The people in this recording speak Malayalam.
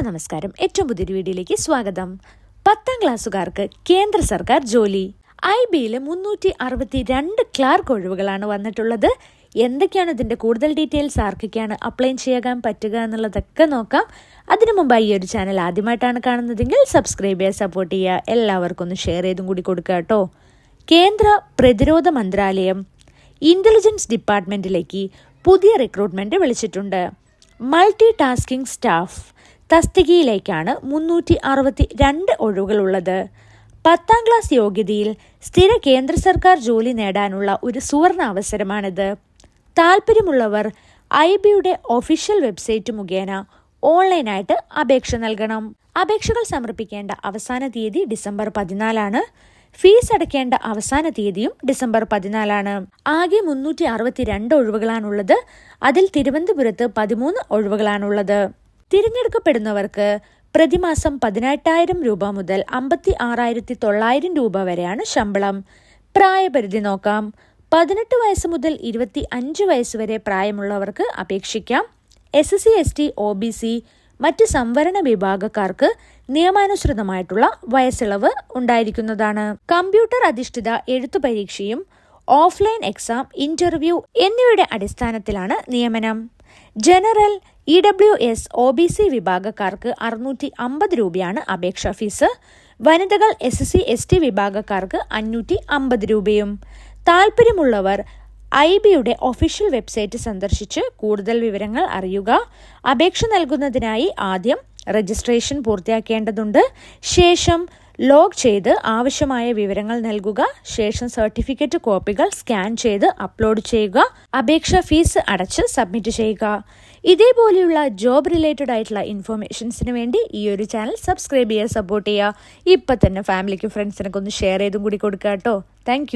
ഹലോ നമസ്കാരം. ഏറ്റവും പുതിയൊരു വീഡിയോയിലേക്ക് സ്വാഗതം. പത്താം ക്ലാസ്സുകാർക്ക് കേന്ദ്ര സർക്കാർ ജോലി. ഐ ബിയിൽ മുന്നൂറ്റി അറുപത്തി രണ്ട് ക്ലാർക്ക് ഒഴിവുകളാണ് വന്നിട്ടുള്ളത്. എന്തൊക്കെയാണ് ഇതിന്റെ കൂടുതൽ ഡീറ്റെയിൽസ്? ആർക്കൊക്കെയാണ് അപ്ലൈ ചെയ്യാൻ പറ്റുക എന്നുള്ളതൊക്കെ നോക്കാം. അതിനു മുമ്പ് ഈ ഒരു ചാനൽ ആദ്യമായിട്ടാണ് കാണുന്നതെങ്കിൽ സബ്സ്ക്രൈബ് ചെയ്യുക സപ്പോർട്ട് ചെയ്യുക. എല്ലാവർക്കും ഒന്ന് ഷെയർ ചെയ്തും കൂടി കൊടുക്കുക കേട്ടോ. കേന്ദ്ര പ്രതിരോധ മന്ത്രാലയം ഇന്റലിജൻസ് ഡിപ്പാർട്ട്മെന്റിലേക്ക് പുതിയ റിക്രൂട്ട്മെന്റ് വിളിച്ചിട്ടുണ്ട്. മൾട്ടി ടാസ്കിംഗ് സ്റ്റാഫ് തസ്തികയിലേക്കാണ് മുന്നൂറ്റി അറുപത്തി രണ്ട് ഒഴിവുകളുള്ളത്. പത്താം ക്ലാസ് യോഗ്യതയിൽ സ്ഥിര കേന്ദ്ര സർക്കാർ ജോലി നേടാനുള്ള ഒരു സുവർണ അവസരമാണിത്. താല്പര്യമുള്ളവർ ഐ ബിയുടെ ഒഫീഷ്യൽ വെബ്സൈറ്റ് മുഖേന ഓൺലൈനായിട്ട് അപേക്ഷ നൽകണം. അപേക്ഷകൾ സമർപ്പിക്കേണ്ട അവസാന തീയതി ഡിസംബർ പതിനാലാണ്. ഫീസ് അടയ്ക്കേണ്ട അവസാന തീയതിയും ഡിസംബർ പതിനാലാണ്. ആകെ മുന്നൂറ്റി അറുപത്തിരണ്ട് ഒഴിവുകളാണുള്ളത്. അതിൽ തിരുവനന്തപുരത്ത് പതിമൂന്ന് ഒഴിവുകളാണുള്ളത്. തിരഞ്ഞെടുക്കപ്പെടുന്നവർക്ക് പ്രതിമാസം പതിനെട്ടായിരം രൂപ മുതൽ അമ്പത്തി ആറായിരത്തി തൊള്ളായിരം രൂപ വരെയാണ് ശമ്പളം. പ്രായപരിധി നോക്കാം. പതിനെട്ട് വയസ്സ് മുതൽ ഇരുപത്തി അഞ്ച് വയസ്സ് വരെ പ്രായമുള്ളവർക്ക് അപേക്ഷിക്കാം. S S C S T O B C മറ്റ് സംവരണ വിഭാഗക്കാർക്ക് നിയമാനുസൃതമായിട്ടുള്ള വയസ്സിളവ് ഉണ്ടായിരിക്കുന്നതാണ്. കമ്പ്യൂട്ടർ അധിഷ്ഠിത എഴുത്തു പരീക്ഷയും ഓഫ്ലൈൻ എക്സാം ഇന്റർവ്യൂ എന്നിവയുടെ അടിസ്ഥാനത്തിലാണ് നിയമനം. General E W S O B C വിഭാഗക്കാർക്ക് അറുന്നൂറ്റി അമ്പത് രൂപയാണ് അപേക്ഷാ ഫീസ്. വനിതകൾ എസ് സി എസ് ടി വിഭാഗക്കാർക്ക് അഞ്ഞൂറ്റി അമ്പത് രൂപയും. താല്പര്യമുള്ളവർ ഐ ബിയുടെ ഒഫീഷ്യൽ വെബ്സൈറ്റ് സന്ദർശിച്ച് കൂടുതൽ വിവരങ്ങൾ അറിയുക. അപേക്ഷ നൽകുന്നതിനായി ആദ്യം രജിസ്ട്രേഷൻ പൂർത്തിയാക്കേണ്ടതുണ്ട്. ശേഷം ലോഗ് ചെയ്ത് ആവശ്യമായ വിവരങ്ങൾ നൽകുക ശേഷം സർട്ടിഫിക്കറ്റ് കോപ്പികൾ സ്കാൻ ചെയ്ത് അപ്ലോഡ് ചെയ്യുക അപേക്ഷ ഫീസ് അടച്ച് സബ്മിറ്റ് ചെയ്യുക. ഇതേപോലെയുള്ള ജോബ് റിലേറ്റഡ് ആയിട്ടുള്ള ഇൻഫർമേഷൻസിന് വേണ്ടി ഈ ഒരു ചാനൽ സബ്സ്ക്രൈബ് ചെയ്യുക. സപ്പോർട്ട് ചെയ്യുക ഇപ്പം തന്നെ ഫാമിലിക്കും ഫ്രണ്ട്സിനൊക്കെ ഒന്ന് ഷെയർ ചെയ്തും കൂടി കൊടുക്കുക കേട്ടോ താങ്ക്